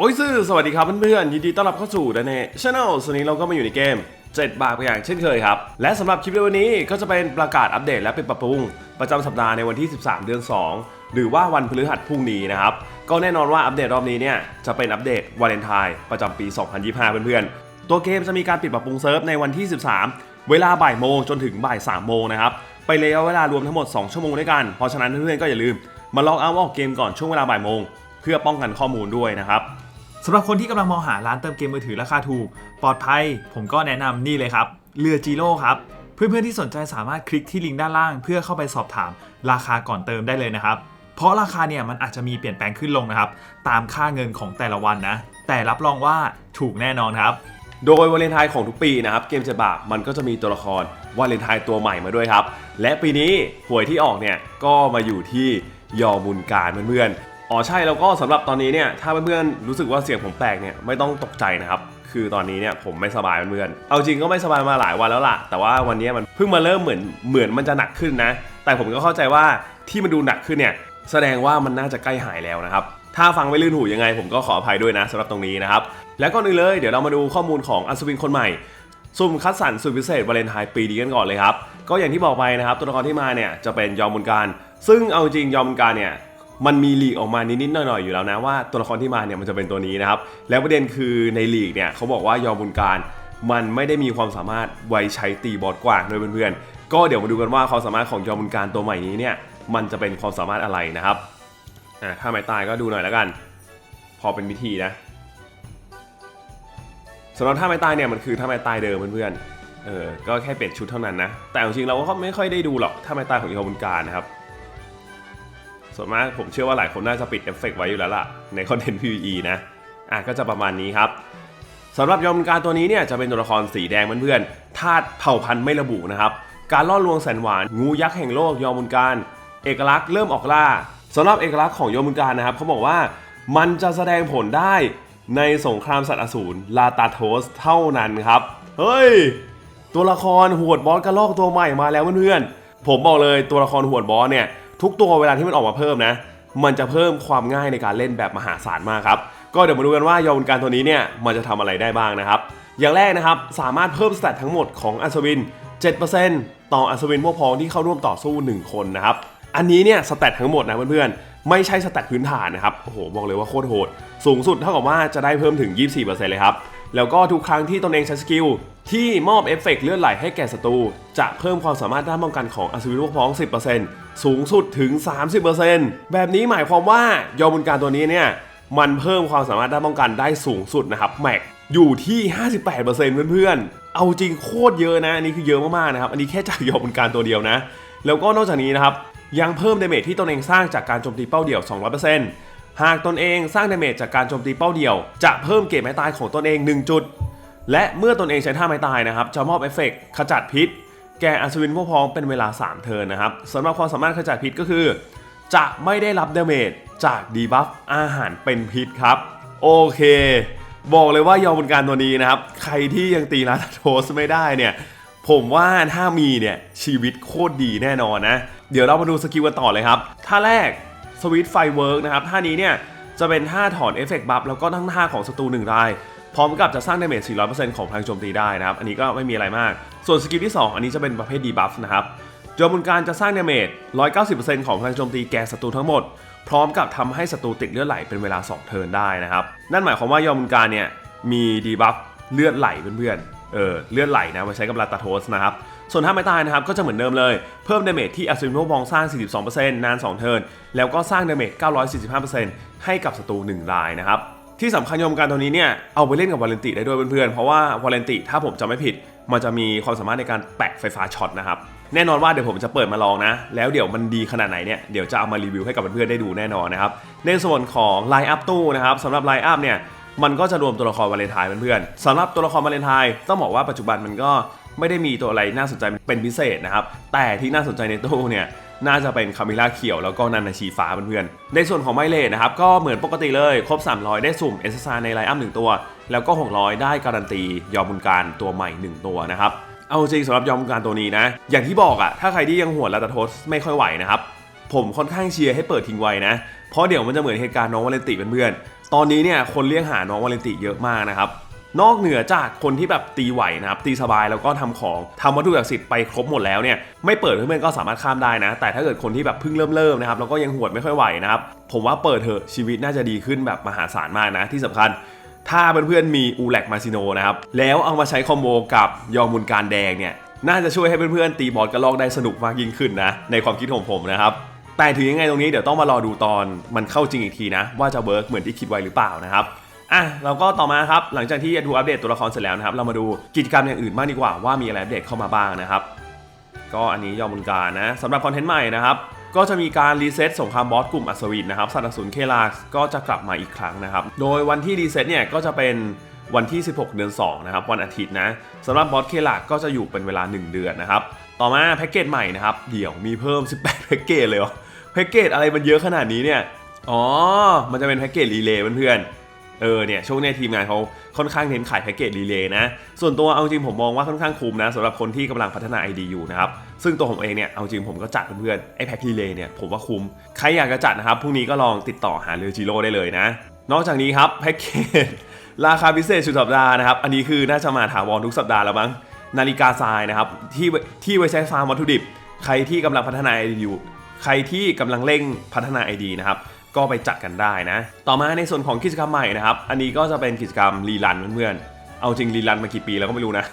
โอ้ยซื่อสวัสดีครับเพื่อนๆยินดีต้อนรับเข้าสู่ดนเน่ช n แนลส่วนนี้เราก็มาอยู่ในเกม 7 บาทอย่างเช่นเคยครับ และสำหรับคลิปในวันนี้ก็จะเป็นประกาศอัปเดตและเป็นปรับปรุง ประจำสัปดาห์ในวันที่ 13 เดือน 2 หรือว่าวันพฤหัสพรุ่งนี้นะครับ ก็แน่นอนว่าอัปเดตรอบนี้เนี่ยจะเป็นอัปเดตวาเลนไทน์ประจำปี 2025 เพื่อนๆตัวเกมจะมีการปิดปรับปรุงเซิร์ฟในวันที่ 13 เวลาบ่ายโมงจนถึงบ่าย3โมงนะครับไประยะเวลารวมทั้งหมด 2 ชั่วโมงด้วยกันเพราะฉะนั้นเพื่อนๆก็อย่าลืมมาลองเอาท์ออกเกมก่อนช่วงเวลาบ่ายโมงเพื่อป้องกันข้อมูลด้วยนะครับ สำหรับคนที่กำลังมองหาร้านเติมเกมมือถือราคาถูก ปลอดภัย ผมก็แนะนำนี่เลยครับ เรือจีโร่ครับ เพื่อนๆที่สนใจสามารถคลิกที่ลิงก์ด้านล่าง เพื่อเข้าไปสอบถามราคาก่อนเติมได้เลยนะครับ เพราะราคาเนี่ยมันอาจจะมีเปลี่ยนแปลงขึ้นลงนะครับ ตามค่าเงินของแต่ละวันนะ แต่รับรองว่าถูกแน่นอนครับ โดยวาเลนไทน์ของทุกปีนะครับเกมเจ็ดบามันก็จะมีตัวละครวาเลนไทน์ตัวใหม่มาด้วยครับ และปีนี้หวยที่ออกเนี่ยก็มาอยู่ที่ยอบุญการเพื่อนๆ อ๋อใช่แล้วก็สำหรับตอนนี้เนี่ยถ้าเพื่อนๆรู้สึกว่าเสียงผมแปลกเนี่ยไม่ต้องตกใจนะครับคือตอนนี้เนี่ยผมไม่สบายเพื่อนๆเอาจริงก็ไม่สบายมาหลายวันแล้วล่ะ แต่ว่าวันนี้มันเพิ่งมาเริ่มเหมือนเหมือนมันจะหนักขึ้นนะ แต่ผมก็เข้าใจว่าที่มันดูหนักขึ้นเนี่ยแสดงว่ามันน่าจะใกล้หายแล้วนะครับถ้าฟังไม่ลื่นหูยังไง ผมก็ขออภัยด้วยนะสำหรับตรงนี้นะครับแล้วก็นึงเลยเดี๋ยวเรามาดูข้อมูลของอัศวินคนใหม่สุ่มคัดสรรสุดพิเศษวาเลนไทน์ปีนี้กันก่อนเลยครับก็อย่างที่บอกไปนะครับตัวละครที่มาเนี่ยจะเป็นยอมบุญการ ซึ่งเอาจริงยอมบุญการเนี่ย มันมีลีกออกมานิดๆหน่อยๆอยู่แล้วนะว่าตัวละครที่มาเนี่ยมันจะเป็นตัวนี้นะครับ แล้วประเด็นคือในลีกเนี่ยเขาบอกว่ายอมบุญการ มันไม่ได้มีความสามารถไว้ใช้ตีบอสกว้างด้วยเพื่อนๆ ก็เดี๋ยวมาดูกันว่าความสามารถของยอมบุญการตัวใหม่นี้เนี่ยมันจะเป็นความสามารถอะไรนะครับอะถ้าไม่ตายก็ดูหน่อยแล้วกัน พอเป็นวิธีนะสำหรับท่าไม้ตายเนี่ยมันคือท่าไม้ตายเดิมเพื่อนๆ เออ ก็แค่เปลี่ยนชุดเท่านั้นนะ แต่จริงๆเราก็ไม่ค่อยได้ดูหรอกท่าไม้ตายของอีโคบุญการนะครับ ส่วนมากผมเชื่อว่าหลายคนน่าจะปิดเอฟเฟกต์ไว้อยู่แล้วล่ะ ในคอนเทนต์ PVE นะ อะก็จะประมาณนี้ครับสำหรับยอมบุญการตัวนี้เนี่ยจะเป็นตัวละครสีแดงเพื่อนๆธาตุเผ่าพันธุ์ไม่ระบุนะครับ การล่อลวงแสนหวาน งูยักษ์แห่งโลกยอมบุญการ เอกลักษณ์เริ่มออกล่าสำหรับเอกลักษณ์ของยอมบุญการนะครับเขาบอกว่ามันจะแสดงผลได้ในสงครามสัตว์อสูรลาตาโทสเท่านั้นครับ เฮ้ย ตัวละครหวดบอสกระลอกตัวใหม่มาแล้วเพื่อนๆผมบอกเลยตัวละครหวดบอสเนี่ย ทุกตัวเวลาที่มันออกมาเพิ่มนะ มันจะเพิ่มความง่ายในการเล่นแบบมหาศาลมากครับ ก็เดี๋ยวมาดูกันว่ายอมการตัวนี้เนี่ยมันจะทำอะไรได้บ้างนะครับ อย่างแรกนะครับสามารถเพิ่มสเตตทั้งหมดของอัศวิน 7%ต่ออัศวินพวกพ้องที่เข้าร่วมต่อสู้ 1 คนนะครับ อันนี้เนี่ยสเตตทั้งหมดนะเพื่อนๆ ไม่ใช่สเตตพื้นฐานนะครับ โอ้โหบอกเลยว่าโคตรโหด สูงสุดเท่ากับว่าจะได้เพิ่มถึง 24%เลยครับ แล้วก็ทุกครั้งที่ตนเองใช้สกิลที่มอบเอฟเฟกต์เลือนไหลให้แก่ศัตรูจะเพิ่มความสามารถด้านป้องกันของอัศวินพวกพ้อง 10% สูงสุดถึง 30%แบบนี้หมายความว่ายอมบุญการตัวนี้เนี่ยมันเพิ่มความสามารถด้านป้องกันได้สูงสุดนะครับแม็กอยู่ที่ 58%เพื่อนๆ เอาจริงโคตรเยอะนะ อันนี้คือเยอะมากๆนะครับ อันนี้แค่จากยอมบุญการตัวเดียวนะ แล้วก็นอกจากนี้นะครับ ยังเพิ่มดาเมจที่ตนเองสร้างจากการโจมตีเป้าเดี่ยว 200%หากตนเองสร้างดาเมจจากการโจมตีเป้าเดี่ยว จะเพิ่มเกรดไม้ตายของตนเอง 1 จุด และเมื่อตนเองใช้ท่าไม้ตายนะครับจะมอบเอฟเฟกต์ขจัดพิษ แก่อัศวินพวกพ้องเป็นเวลา 3 เทิร์นนะครับสำหรับความสามารถขจัดพิษก็คือ จะไม่ได้รับเดาเมจจากดีบัฟอาหารเป็นพิษครับ โอเค บอกเลยว่ายอมบนการตัวนี้นะครับ ใครที่ยังตีลาตาโทสไม่ได้เนี่ยผมว่าถ้ามีเนี่ยชีวิตโคตรดีแน่นอนนะ เดี๋ยวเรามาดูสกิลกันต่อเลยครับท่าแรกสวิตไฟเวิร์กนะครับท่านี้เนี่ยจะเป็นท่าถอนเอฟเฟกต์บัฟแล้วก็ทั้งท่าของศัตรูหนึ่งราย พร้อมกับจะสร้างดาเมจ 400%ของพลังโจมตีได้นะครับ อันนี้ก็ไม่มีอะไรมาก ส่วนสกิลที่ 2 อันนี้จะเป็นประเภทดีบัฟนะครับโจมบุญการจะสร้างดาเมจ 190%ของพลังโจมตีแก่ศัตรูทั้งหมด พร้อมกับทำให้ศัตรูติดเลือดไหลเป็นเวลา 2 เทิร์นได้นะครับ นั่นหมายความว่ายอมบุญการเนี่ยมีดีบัฟเลือดไหลเพื่อนๆ เออเลือดไหลนะมาใช้กับลาตาโทสนะครับ ส่วนถ้าไม่ตายนะครับก็จะเหมือนเดิมเลย เพิ่มดาเมจที่อัศวินพวกมองสร้าง 42%นาน 2 เทิร์น แล้วก็สร้างดาเมจ 945%ให้กับศัตรู1รายนะครับ ที่สำคัญโยมการตัวนี้เนี่ยเอาไปเล่นกับวาเลนติได้ด้วยเพื่อนๆ เพราะว่าวาเลนติถ้าผมจำไม่ผิด มันจะมีความสามารถในการแปะไฟฟ้าช็อตนะครับ แน่นอนว่าเดี๋ยวผมจะเปิดมาลองนะ แล้วเดี๋ยวมันดีขนาดไหนเนี่ยเดี๋ยวจะเอามารีวิวให้กับเพื่อนๆได้ดูแน่นอนนะครับในส่วนของไลน์อัพตู้นะครับสำหรับไลน์อัพเนี่ยมันก็จะรวมตัวละครวาเลนไทน์เพื่อนๆสำหรับตัวละครวาเลนไทน์ต้องบอกว่าปัจจุบันมันก็ไม่ได้มีตัวอะไรน่าสนใจเป็นพิเศษนะครับแต่ที่น่าสนใจในตู้เนี่ย น่าจะเป็นคามิล่าเขียวแล้วก็นันนาชีฟ้าเพื่อนๆ ในส่วนของไมเลทนะครับ ก็เหมือนปกติเลย ครบ 300 ได้สุ่มเอสซาในไลอัพหนึ่งตัว แล้วก็ 600 ได้การันตี ยอมบุญการตัวใหม่ 1 ตัวนะครับ เอาจริงสำหรับยอมบุญการตัวนี้นะ อย่างที่บอกอะถ้าใครที่ยังหัวลาตาโทสไม่ค่อยไหวนะครับ ผมค่อนข้างเชียร์ให้เปิดทิ้งไว้นะ เพราะเดี๋ยวมันจะเหมือนเหตุการณ์น้องวาเลนติเพื่อนตอนนี้เนี่ยคนเรียกหาน้องวาเลนติเยอะมากนะครับ นอกเหนือจากคนที่แบบตีไหวนะครับตีสบายแล้วก็ทำของทำวัตถุศักดิ์สิทธิ์ไปครบหมดแล้วเนี่ยไม่เปิดเพื่อนๆก็สามารถข้ามได้นะ แต่ถ้าเกิดคนที่แบบเพิ่งเริ่มเริ่มๆนะครับแล้วก็ยังหวดไม่ค่อยไหวนะครับผมว่าเปิดเถอะชีวิตน่าจะดีขึ้นแบบมหาศาลมากนะที่สำคัญถ้าเพื่อนๆมีอูแลกมาซิโนนะครับแล้วเอามาใช้คอมโบกับยอมุนการแดงเนี่ยน่าจะช่วยให้เพื่อนๆตีบอสกระลอกได้สนุกมากยิ่งขึ้นนะในความคิดของผมนะครับแต่ถึงยังไงตรงนี้เดี๋ยวต้องมารอดูตอนมันเข้าจริงอีกทีนะ ว่าจะเวิร์กเหมือนที่คิดไว้หรือเปล่านะครับ อะเราก็ต่อมาครับหลังจากที่ดูอัปเดตตัวละครเสร็จแล้วนะครับ เรามาดูกิจกรรมอย่างอื่นบ้างดีกว่าว่ามีอะไรอัปเดตเข้ามาบ้างนะครับ ก็อันนี้ยอมบุญการนะสำหรับคอนเทนต์ใหม่นะครับก็จะมีการรีเซ็ตสงครามบอสกลุ่มอัศวินนะครับสัตว์อสูรเคลาสก็จะกลับมาอีกครั้งนะครับ โดยวันที่รีเซ็ตเนี่ยก็จะเป็นวันที่ 16 เดือน 2 นะครับ วันอาทิตย์นะสำหรับบอสเคลาก็จะอยู่เป็นเวลา 1 เดือนนะครับ ต่อมาแพ็กเกจใหม่นะครับ เดี๋ยวมีเพิ่ม 18 แพ็กเกจเลยเหรอแพ็กเกจอะไรมันเยอะขนาดนี้เนี่ย อ๋อ มันจะเป็นแพ็กเกจรีเลย์เพื่อนๆ เออเนี่ยช่วงเนี้ยทีมงานเขาค่อนข้างเน้นขายแพ็กเกจรีเลย์นะ ส่วนตัวเอาจริงผมมองว่าค่อนข้างคุ้มนะสำหรับคนที่กำลังพัฒนา ID อยู่นะครับซึ่งตัวผมเองเนี่ยเอาจริงผมก็จัดเพื่อนๆไอ้แพ็กรีเลย์เนี่ยผมว่าคุ้ม ใครอยากจะจัดนะครับพรุ่งนี้ก็ลองติดต่อหาเรือจิโร่ได้เลยนะ นอกจากนี้ครับแพ็กเกจราคาพิเศษสุดสัปดาห์นะครับอันนี้คือน่าจะมาถาวรทุกสัปดาห์แล้วมั้งนาฬิกาทรายนะครับที่ที่ไว้ใช้ฟาร์มวัตถุดิบ ใครที่กำลังพัฒนา ID อยู่ใครที่กำลังเร่งพัฒนา ID นะครับ ก็ไปจัดกันได้นะ ต่อมาในส่วนของกิจกรรมใหม่นะครับ อันนี้ก็จะเป็นกิจกรรมรีรันเพื่อนๆ เอาจริงรีรันมากี่ปีแล้วก็ไม่รู้นะ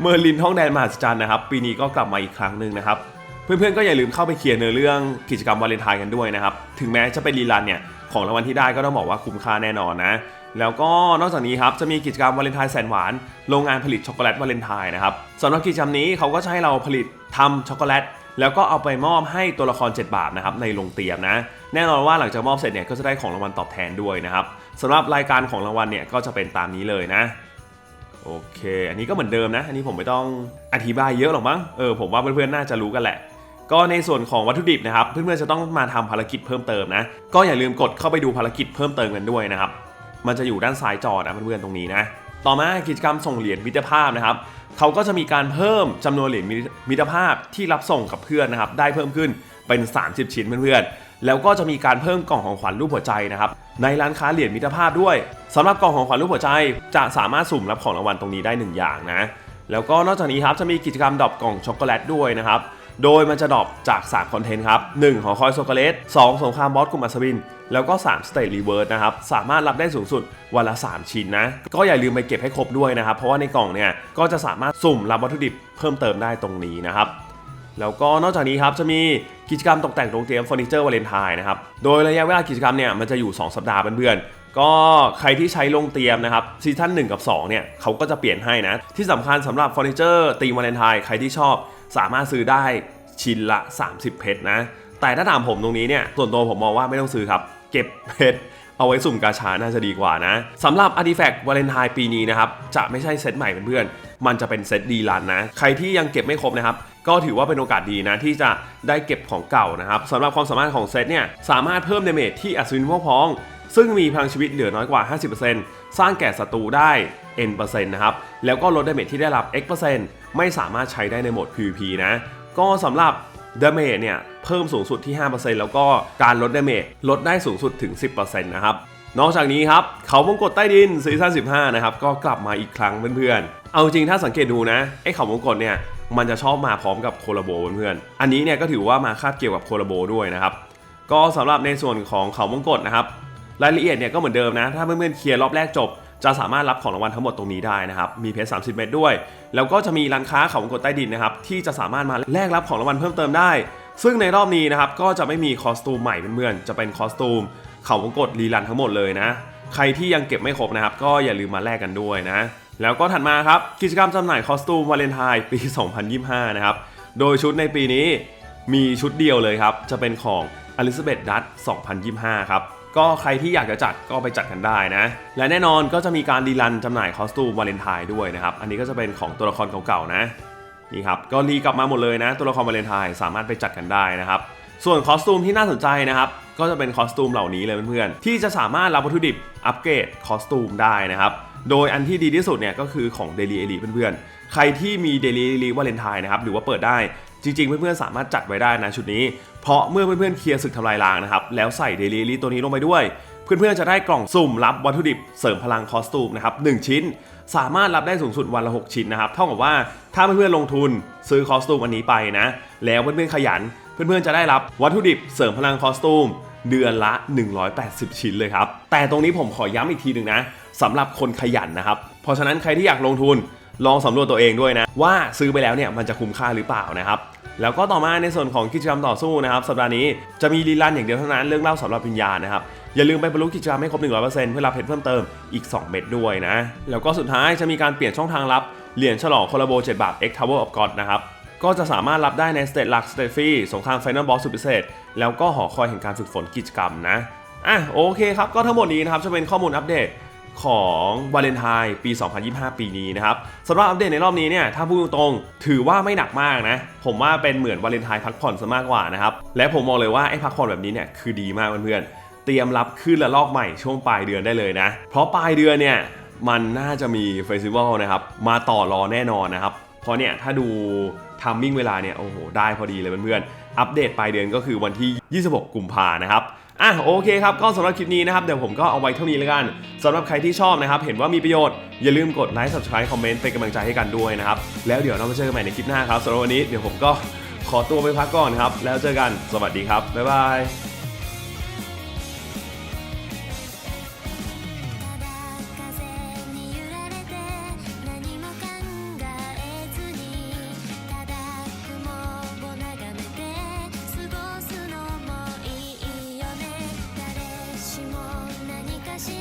เมอร์ลินห้องแดนมหัศจรรย์นะครับ ปีนี้ก็กลับมาอีกครั้งหนึ่งนะครับ เพื่อนๆก็อย่าลืมเข้าไปเคลียร์เนื้อเรื่องกิจกรรมวาเลนไทน์กันด้วยนะครับ ถึงแม้จะเป็นรีรันเนี่ยของรางวัลที่ได้ก็ต้องบอกว่าคุ้มค่าแน่นอนนะ แล้วก็นอกจากนี้ครับจะมีกิจกรรมวาเลนไทน์แสนหวาน โรงงานผลิตช็อกโกแลตวาเลนไทน์นะครับสำหรับกิจกรรมนี้เขาก็จะให้เราผลิตทำช็อกโกแลต แล้วก็เอาไปมอบให้ตัวละคร 7 บาทนะครับในโรงเตรียมนะ แน่นอนว่าหลังจากมอบเสร็จเนี่ยก็จะได้ของรางวัลตอบแทนด้วยนะครับสำหรับรายการของรางวัลเนี่ยก็จะเป็นตามนี้เลยนะโอเค อันนี้ก็เหมือนเดิมนะ อันนี้ผมไม่ต้องอธิบายเยอะหรอกมั้ง เออ ผมว่าเพื่อนๆ น่าจะรู้กันแหละ ก็ในส่วนของวัตถุดิบนะครับ เพื่อนๆ จะต้องมาทำภารกิจเพิ่มเติมนะ ก็อย่าลืมกดเข้าไปดูภารกิจเพิ่มเติมกันด้วยนะครับ มันจะอยู่ด้านซ้ายจอนะเพื่อนๆ ตรงนี้นะ ต่อมากิจกรรมส่งเหรียญมิตรภาพนะครับเขาก็จะมีการเพิ่มจำนวนเหรียญมิตรภาพที่รับส่งกับเพื่อนนะครับได้เพิ่มขึ้นเป็น 30 ชิ้นเพื่อนๆแล้วก็จะมีการเพิ่มกล่องของขวัญรูปหัวใจนะครับในร้านค้าเหรียญมิตรภาพด้วยสำหรับกล่องของขวัญรูปหัวใจ จะสามารถสุ่มรับของรางวัลตรงนี้ได้หนึ่งอย่างนะแล้วก็นอกจากนี้ครับจะมีกิจกรรมดรอปกล่องช็อกโกแลตด้วยนะครับ โดยมันจะดรอปจาก 3 คอนเทนต์ครับ 1 หอคอยช็อกโกแลต2สงครามบอสกลุ่มอัศวิน แล้วก็ 3 สเต e รีเวิร์สนะครับ สามารถรับได้สูงสุดวันละ 3 ชิ้นนะ ก็อย่าลืมไปเก็บให้ครบด้วยนะครับ เพราะว่าในกล่องเนี่ย ก็จะสามารถสุ่มรับวัตถุดิบเพิ่มเติมได้ตรงนี้นะครับแล้วก็นอกจากนี้ครับจะมีกิจกรรมตกแต่งโรงเตรียมเฟอร์นิเจอร์วาเลนไทน์นะครับ โดยระยะเวลากิจกรรมเนี่ยมันจะอยู่ 2 สัปดาห์เพื่อนๆ ก็ใครที่ใช้โรงเตรียมนะครับซีซั่น1กับ2เนี่ยเขาก็จะเปลี่ยนให้นะ ที่สำคัญสำหรับเฟอร์นิเจอร์ตีมวาเลนไทน์ใครที่ชอบ สามารถซื้อได้ชิ้นละ 30 เพชรนะ แต่ถ้าถามผมตรงนี้เนี่ยส่วนตัวผมมองว่าไม่ต้องซื้อครับ เก็บเพชรเอาไว้สุ่มกาชาน่าจะดีกว่านะสำหรับอาร์ติแฟกต์วาเลนไทน์ปีนี้นะครับจะไม่ใช่เซตใหม่เพื่อนๆมันจะเป็นเซตดีลันนะ ใครที่ยังเก็บไม่ครบนะครับ ก็ถือว่าเป็นโอกาสดีนะ ที่จะได้เก็บของเก่านะครับสำหรับความสามารถของเซตเนี่ยสามารถเพิ่มเดเมจที่อัศวินพวกพ้อง ซึ่งมีพลังชีวิตเหลือน้อยกว่า 50%สร้างแก่ศัตรูได้ n นะครับ แล้วก็ลดดาเมจที่ได้รับ x ไม่สามารถใช้ได้ในโหมด PVP นะ ก็สำหรับดาเมจเนี่ย เพิ่มสูงสุดที่ 5%แล้วก็การลดดาเมจลดได้สูงสุดถึง 10%นะครับ นอกจากนี้ครับ เขาวงกตใต้ดินซีซั่น15 นะครับ ก็กลับมาอีกครั้งเพื่อนๆ เอาจริงถ้าสังเกตดูนะ ไอ้เขาวงกตเนี่ย มันจะชอบมาพร้อมกับโคลาโบเพื่อนๆ อันนี้เนี่ยก็ถือว่ามาคาบเกี่ยวกับโคลาโบด้วยนะครับ ก็สำหรับในส่วนของเขาวงกตนะครับ รายละเอียดเนี่ยก็เหมือนเดิมนะ ถ้าเพื่อนๆเคลียร์รอบแรกจบ จะสามารถรับของรางวัลทั้งหมดตรงนี้ได้นะครับ มีเพชร30 เม็ดด้วย แล้วก็จะมีร้านค้าเขาวงกตใต้ดินนะครับ ที่จะสามารถมาแลกรับของรางวัลเพิ่มเติมได้ ซึ่งในรอบนี้นะครับ ก็จะไม่มีคอสตูมใหม่เพื่อนๆ จะเป็นคอสตูมเขาวงกตรีรันทั้งหมดเลยนะ ใครที่ยังเก็บไม่ครบนะครับ ก็อย่าลืมมาแลกกันด้วยนะ แล้วก็ถัดมาครับกิจกรรมจำหน่ายคอสตูมวาเลนไทน์ปี 2025 นะครับ โดยชุดในปีนี้มีชุดเดียวเลยครับ จะเป็นของอลิซาเบธดัต2025 ครับ ก็ใครที่อยากจะจัดก็ไปจัดกันได้นะ และแน่นอนก็จะมีการดีลันจำหน่ายคอสตูมวาเลนไทน์ด้วยนะครับ อันนี้ก็จะเป็นของตัวละครเก่าๆนะนี่ครับก็รีกลับมาหมดเลยนะ ตัวละครวาเลนไทน์สามารถไปจัดกันได้นะครับ ส่วนคอสตูมที่น่าสนใจนะครับก็จะเป็นคอสตูมเหล่านี้เลยเพื่อนๆที่จะสามารถรับวัตถุดิบอัปเกรดคอสตูมได้นะครับโดยอันที่ดีที่สุดเนี่ยก็คือของ Daily Elite เพื่อนๆ ใครที่มี Daily Elite วาเลนไทน์นะครับหรือว่าเปิดได้ จริงๆ เพื่อนๆ สามารถจัดไว้ได้นะชุดนี้ เพราะเมื่อเพื่อนๆ เคลียร์ศึกทำลายล้างนะครับ แล้วใส่ Daily Elite ตัวนี้ลงไปด้วย เพื่อนๆ จะได้กล่องสุ่มรับวัตถุดิบเสริมพลังคอสตูมนะครับ1ชิ้น สามารถรับได้สูงสุดวันละ 6 ชิ้นนะครับ เท่ากับว่าถ้าเพื่อนๆ ลงทุนซื้อคอสตูมอันนี้ไปนะ แล้วเพื่อนๆ ขยัน เพื่อนๆ จะได้รับวัตถุดิบเสริมพลังคอสตูมเดือนละ 180 ชิ้นเลยครับ แต่ตรงนี้ผมขอย้ำอีกทีหนึ่งนะสำหรับคนขยันนะครับ เพราะฉะนั้นใครที่อยากลงทุน ลองสำรวจตัวเองด้วยนะ ว่าซื้อไปแล้วเนี่ยมันจะคุ้มค่าหรือเปล่านะครับแล้วก็ต่อมาในส่วนของกิจกรรมต่อสู้นะครับสัปดาห์นี้จะมีรีลันอย่างเดียวเท่านั้นเรื่องเล่าสำหรับวิญญาณนะครับอย่าลืมไปบรรลุกิจกรรมให้ครบ 100%เพื่อรับเพชรเพิ่มเติมอีก 2 เม็ดด้วยนะ แล้วก็สุดท้ายจะมีการเปลี่ยนช่องทางรับเหรียญฉลองคอลลาโบ 7 บาท X Tower of God นะครับก็จะสามารถรับได้ในสเตตหลักสเตตฟรีสงครามไฟนอลบอสสุดพิเศษ แล้วก็หอคอยแห่งการฝึกฝนกิจกรรมนะอะโอเคครับก็ทั้งหมดนี้นะครับจะเป็นข้อมูลอัปเดต ของวาเลนไทน์ปี 2025 ปีนี้นะครับสำหรับอัปเดตในรอบนี้เนี่ยถ้าพูดตรงๆถือว่าไม่หนักมากนะ ผมว่าเป็นเหมือนวาเลนไทน์พักผ่อนซะมากกว่านะครับ และผมมองเลยว่าไอ้พักผ่อนแบบนี้เนี่ยคือดีมากเพื่อนๆเตรียมรับขึ้นละลอกใหม่ช่วงปลายเดือนได้เลยนะ เพราะปลายเดือนเนี่ยมันน่าจะมีเฟสติวัลนะครับมาต่อรอแน่นอนนะครับเพราะเนี่ยถ้าดู ทามมิ่งเวลาเนี่ยโอ้โหได้พอดีเลยเพื่อนๆอัปเดตปลายเดือนก็คือวันที่ 26 กุมภานะครับอะโอเคครับก็สำหรับคลิปนี้นะครับเดี๋ยวผมก็เอาไว้เท่านี้แล้วกันสำหรับใครที่ชอบนะครับ เห็นว่ามีประโยชน์อย่าลืมกดไลค์ subscribe คอมเมนต์เป็นกำลังใจให้กันด้วยนะครับแล้วเดี๋ยวเรามาเจอกันใหม่ในคลิปหน้าครับสำหรับวันนี้เดี๋ยวผมก็ขอตัวไปพักก่อนครับ แล้วเจอกันสวัสดีครับบ๊ายบาย